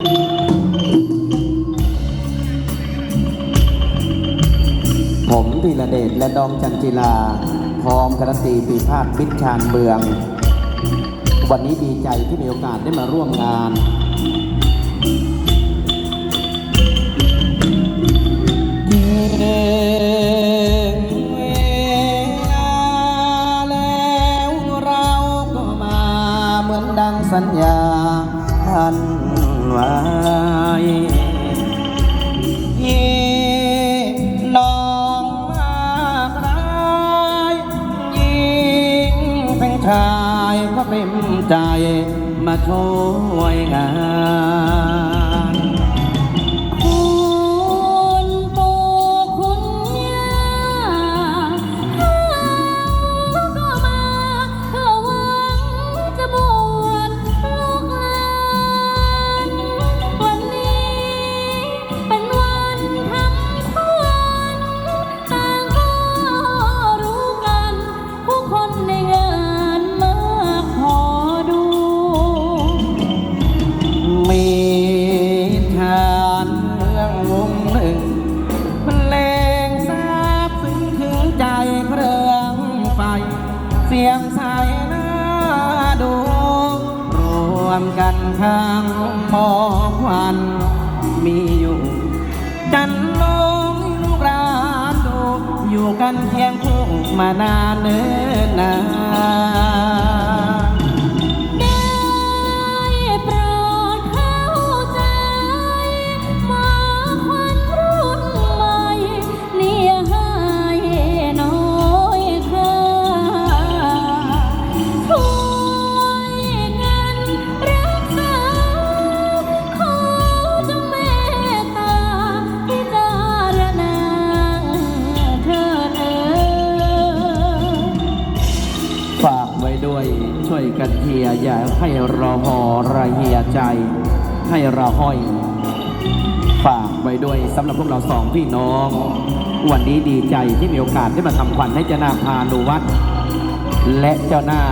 ผมธีระเดชและดองจันจิลา พร้อมการตีปีภาคพิชชานเมือง วันนี้ดีใจที่มีโอกาสได้มาร่วมงานเวลาแล้วเราก็มาเหมือน ดังสัญญาพันไว้เย่น้องมาครายยิงเป็นชายก็เป็นใจมาช่วยงาน มานานเนิ่นนาน ห้เราห้อย ฝากไว้ด้วยสำหรับพวกเราสองพี่น้อง วันนี้ดีใจที่มีโอกาสได้มาทำขวัญให้เจ้านาพานุวัดและเจ้าหน้า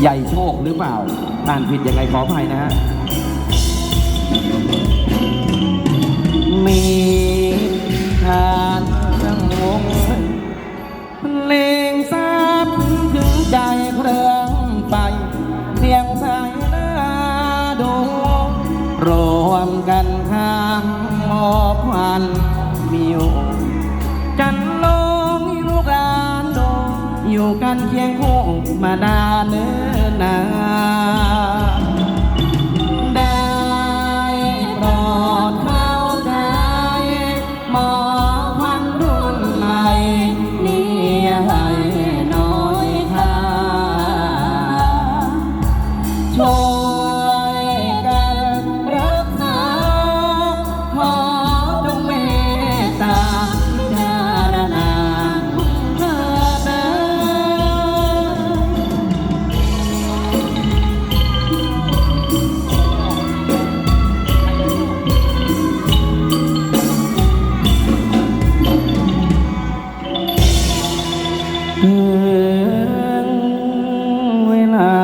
ใหญ่โชคหรือเปล่าอ่านผิดยังไงขออภัยนะฮะมีทานเรื่องวงเพลงทราบถึงใจเครื่อ อบควันมีอยู่จันลงลูกหลานดูอยู่กันเคียงคู่มาดาเนิ่นนาน ถึงเวลา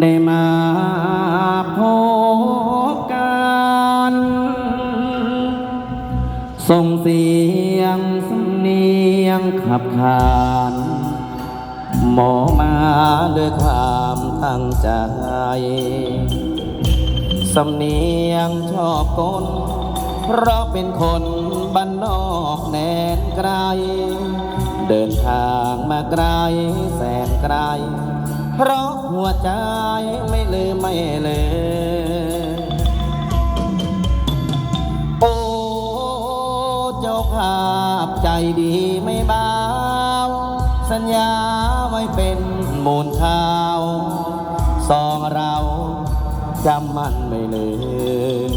ได้มาพบกันส่งเสียงสำเนียงขับขานหมอมาด้วยความตั้งใจ สำเนียงชอบกลเพราะเป็นคน เดินทางมาไกลแสนไกล เพราะหัวใจไม่ลืมไม่เลย โอ้เจ้าภาพใจดีไม่เบาสัญญาไว้เป็นมูลข้าวสองเราจำมันไม่ลืม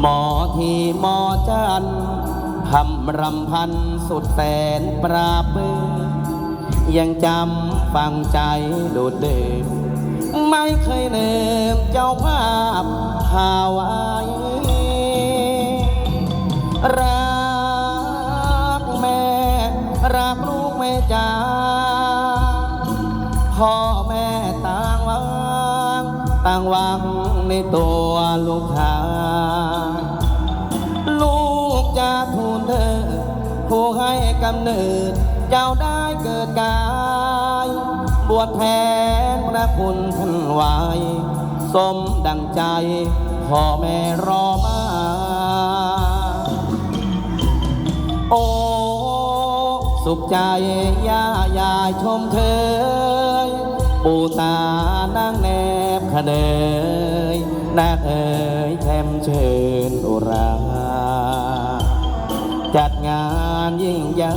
หมอที่หมอจันท คำรำพันสุดแสนปราบปื้ยังจำฟังใจดูดดื่มไม่เคยลืมเจ้าภาพหาไว้รักแม่ รักลูกแม่จ้าพ่อแม่ต่างไว้ต่างวังในตัวลูกชายำเนิด เจ้าได้เกิดกาย บวชแทนพระคุณท่านไว้สมดังใจพ่อแม่รอมา โอ้สุขใจย่ายายชมเธอปู่ตานางแนบขเนยนาเอ๋ยแชมเชิญอุรา จัดงานานยิ่งใหญ่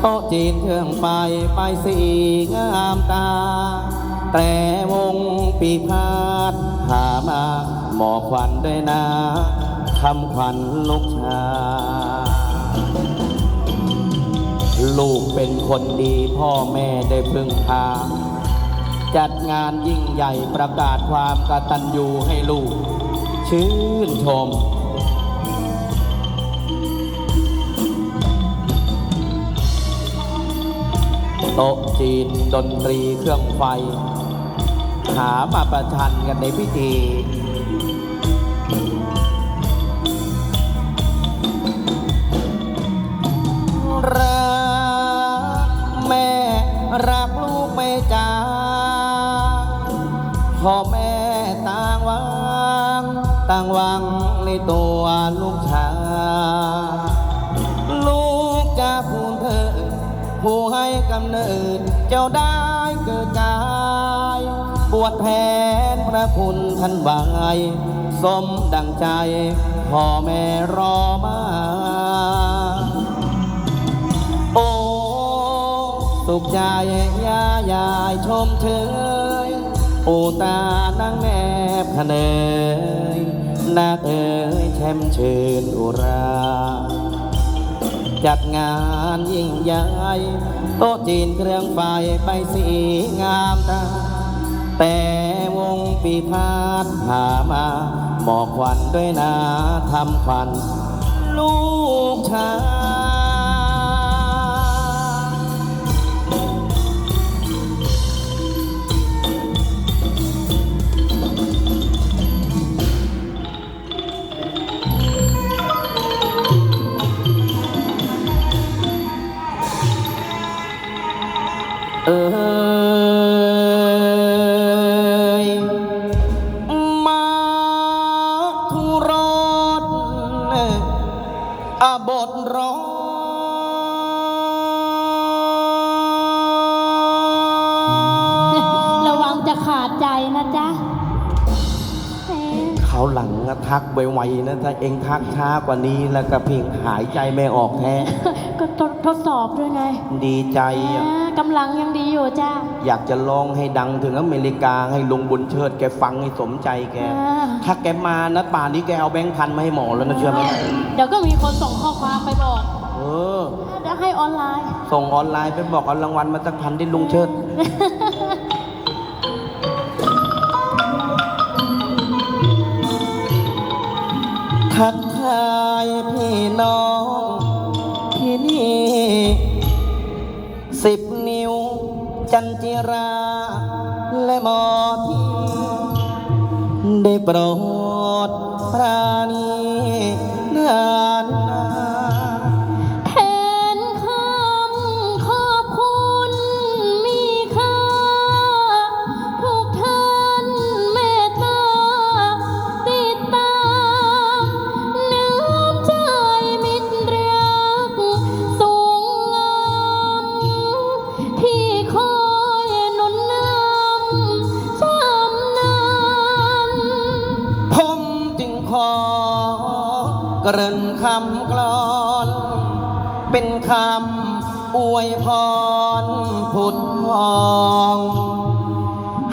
โต๊ะจีนเครื่องไฟไปสีงามตา แต่วงปีพาดหามาหมอควันด้วยนะคำขวัญลูกชายลูกเป็นคนดีพ่อแม่ได้พึ่งพา จัดงานยิ่งใหญ่ประกาศความกตัญญูให้ลูก ชื่นชม โต๊ะจีนดนตรีเครื่องไฟ หามาประชันกันในพิธี รักแม่รักลูกไม่จางพ่อแม่ต่างวังต่างวังในตัวลูกชาย ผู้ให้กำเนิด เจ้าได้เกิดกายบวชแทนพระคุณท่านบายสมดังใจ พ่อแม่รอมา โอ้สุขใจยายายชมเชยโอตานางแนบขะเนยนาเอ๋ยแชมเชิญอุรา จัดงานยิ่งใหญ่โต๊ะจีนเครื่องไฟไปสีงามตาแต่วงปีพาดหามาหมอกควันด้วยนาทำควันลูกชาย เอ่ยมาทุรสอาบทร้อนระวังจะขาดใจนะจ๊ะแหมเขาวหลังอะทักไวๆนะถ้าเองทักช้ากว่านี้แล้วก็เพียงหายใจไม่ออกแท้ ก็ทดทดสอบด้วยไง ดีใจอะอ่า กำลังยังดีอยู่จ้าอยากจะร้องให้ดังถึงอเมริกาให้ลุงบุญเชิดแกฟังให้สมใจแกอ่าถ้าแกมานะป่านนี้แกเอาแบงค์พันมาให้หมอแล้วนะเชื่อไหมเดี๋ยวก็มีคนส่งข้อความไปบอก เออเดี๋ยวให้ออนไลน์ ส่งออนไลน์ไปบอกเอารางวัลมาสักพันที่ลุงเชิด ทัก นจิรา และหมอที่ได้โปรด อวยพรผุดพอง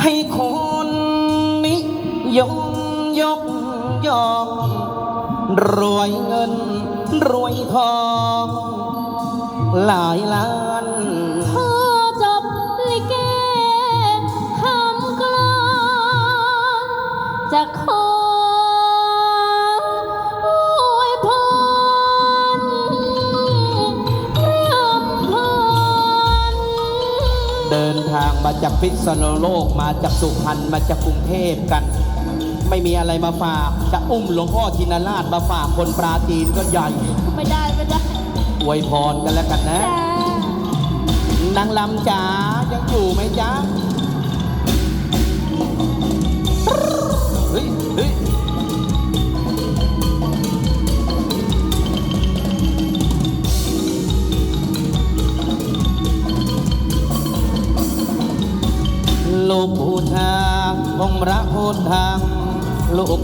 ให้คุณนิยมยกย่องรวยเงินรวยทองหลายล้าน พันเดินทางมาจากพิษณุโลกมาจากสุพรรณมาจากกรุงเทพกัน ไม่มีอะไรมาฝาก จะอุ้มหลวงพ่อทินราชมาฝากคนปราจีนก็ใหญ่ไม่ได้ไม่ได้อวยพรกันแล้วกันนะจ้านางลำจ๋ายังอยู่ไหมจ๊ะ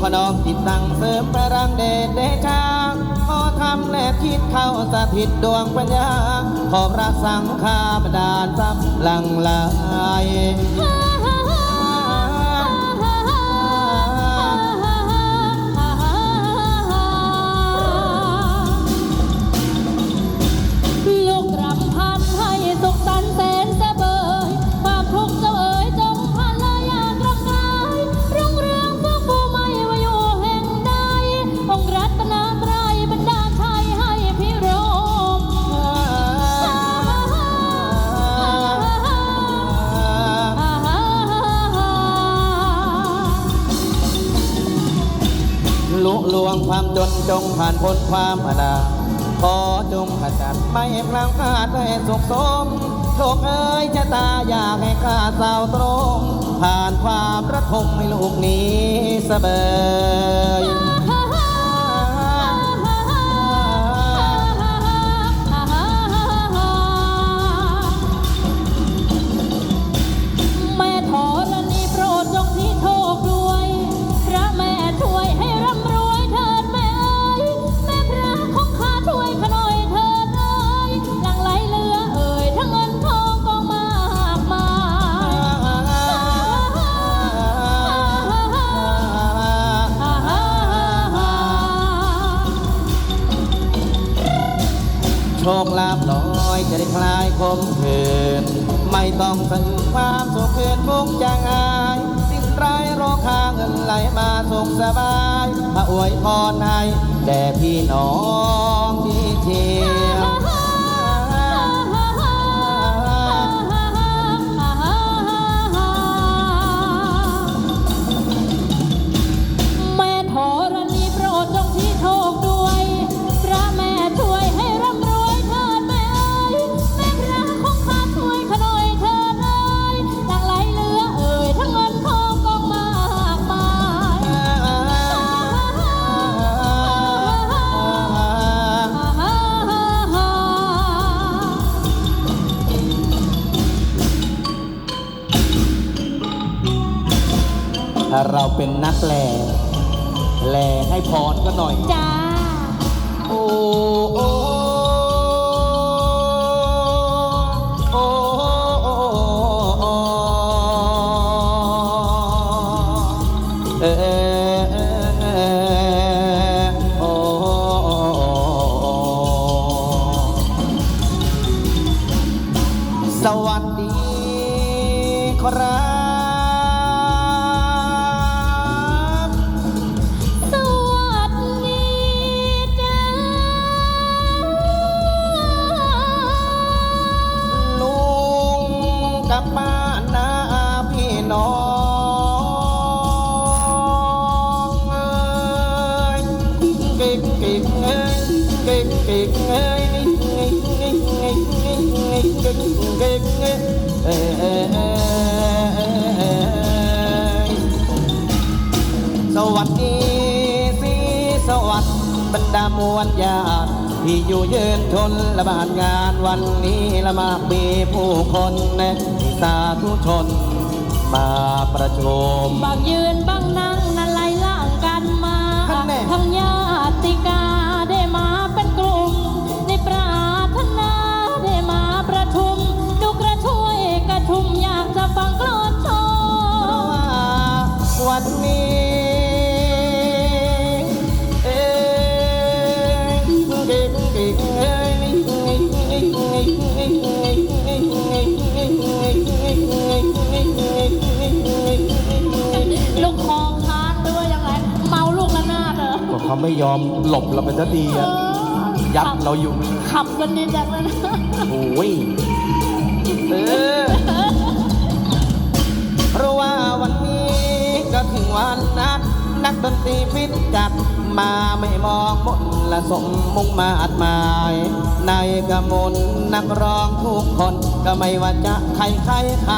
ลูกขนองติดตั้งเสริมประรังเดชเดชาขอทำแนบคิดเข้าสถิตดวงปัญญา ขอพระสังฆาบดาลทรัพย์หลังไหล ผ่านพ้นความอนาขอจงขจัดไม่พลังพลาดให้สุขสมโชคเอ้ยชะตาอยากให้ข้าสาวตรง ผ่านความระทมให้ลูกนี้เสบย ชคลาภลอยจะได้คลายคมคืนไม่ต้องสะอึกความสุขคืนมุกจางอาย สิ่งร้ายโรคาเงินไหลมาสุขสบายมาอวยพรให้แด่พี่น้องที่เชีย เราเป็นนักแลแลให้พรก็หน่อย จ้า สวัสดีสีสวัสดิ์บรรดามวลญาติที่อยู่ยืนทนละบานงานวันนี้ละมากมีผู้คนนะสาธุชน มาประชุมบางยืนบางนั่ง ไม่ยอมหลบเราไปสักทีอะยัดเราอยู่ขับกันดีจังเลยนะโอ้ยเออเพราะว่าวันนี้ก็ถึงวันนัด นักดนตรีฟิตจัดมาไม่มองบนละสมมุ่งมาอัดหมาย ในกระมวลนักร้องทุกคนก็ไม่ว่าจะใครใครใคร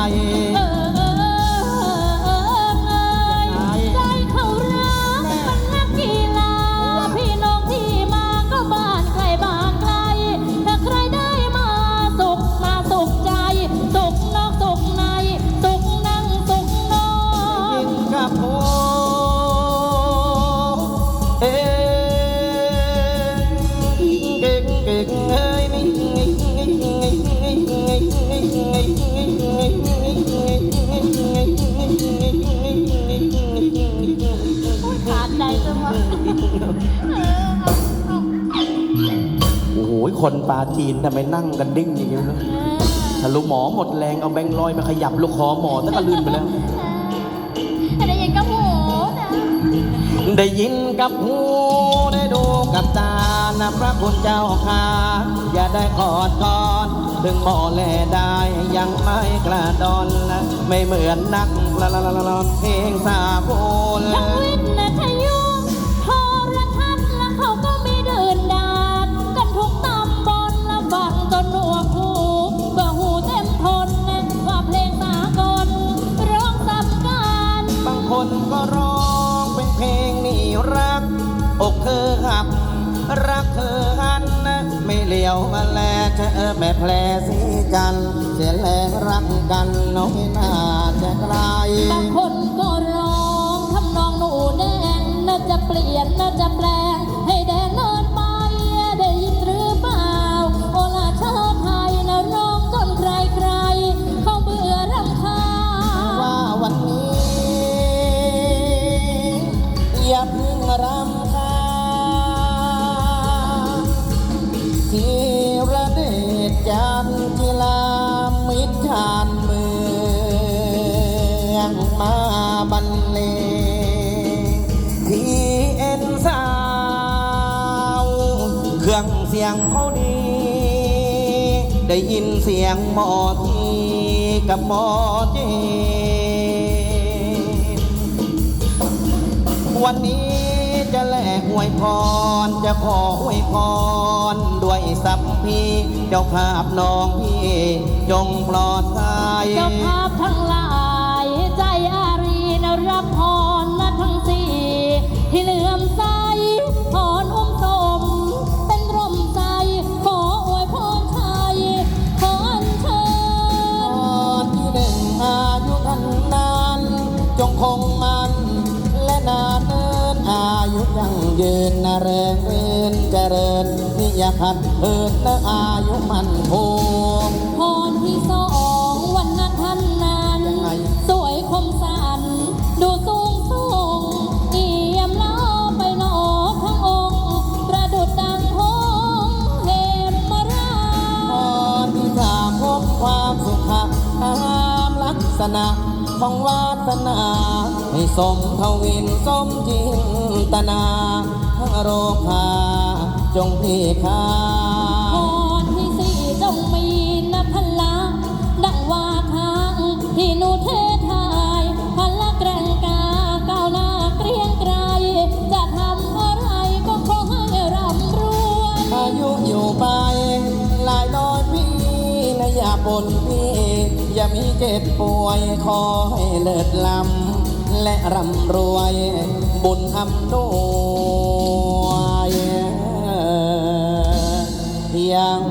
ใจจังวะเออเอาเอาโอ้โห คนปลาจีนทำไมนั่งกันดิ้งอย่างนี้นะทะลุหมอหมดแรงเอาแบงค์ร้อยมาขยับลูกคอหมอตั้งกระลืนไปแล้วได้ยินกับหูนะได้ยินกับหูได้ดูกับตานะพระคุณเจ้าค่ะอย่าได้กอดกอน ถึงหมอแลได้ยังไม่กระดอนไม่เหมือนนักละละละละเพลงสาโบนทั้งวินนะทยุ ม่แผลสีจันเสียแรงรักกันน้อยน่าจะไกลบางคนก็ร้องทำนองหนูแดงน่าจะเปลี่ยนน่าจะแปลง ยงเขาดี ได้ยินเสียงหมอทีกับหมอเจวันนี้จะแลกหวยพร จะขอหวยพร ด้วยสัพพีเจ้าภาพน้องพี่ จงปลอดภัยเจ้าภาพทั้งหลายใจอารีนรับพรนะทั้งสี่ที่เลื่อมใส ยังยืนนะเริงเรินเจริญนิยพันเอินและอายุมันคงพรที่สองวันนั้นท่านนั้น สวยคมสัน ดูสูงส่งเอี่ยมล้อไปหนอทั้งองค์ประดุดดังหงเหมมาราพรที่สามพบความสุขะตามลักษณะของวาสนา ให้สมทวินสมจินตนาทั้งโรคาจงพีคาพรที่สี่จงมีนพละดังว่าทางที่หนูเททายพละแกร่งกาก้าวหน้าเกรียงไกรจะทำอะไรก็ขอให้ร่ำรวยอายุอยู่ไป หลายร้อยปีนะอย่าปนพี่ อย่ามีเจ็บป่วยขอให้เลิศลำ และร่ำรวย บุญทำด้วยยัง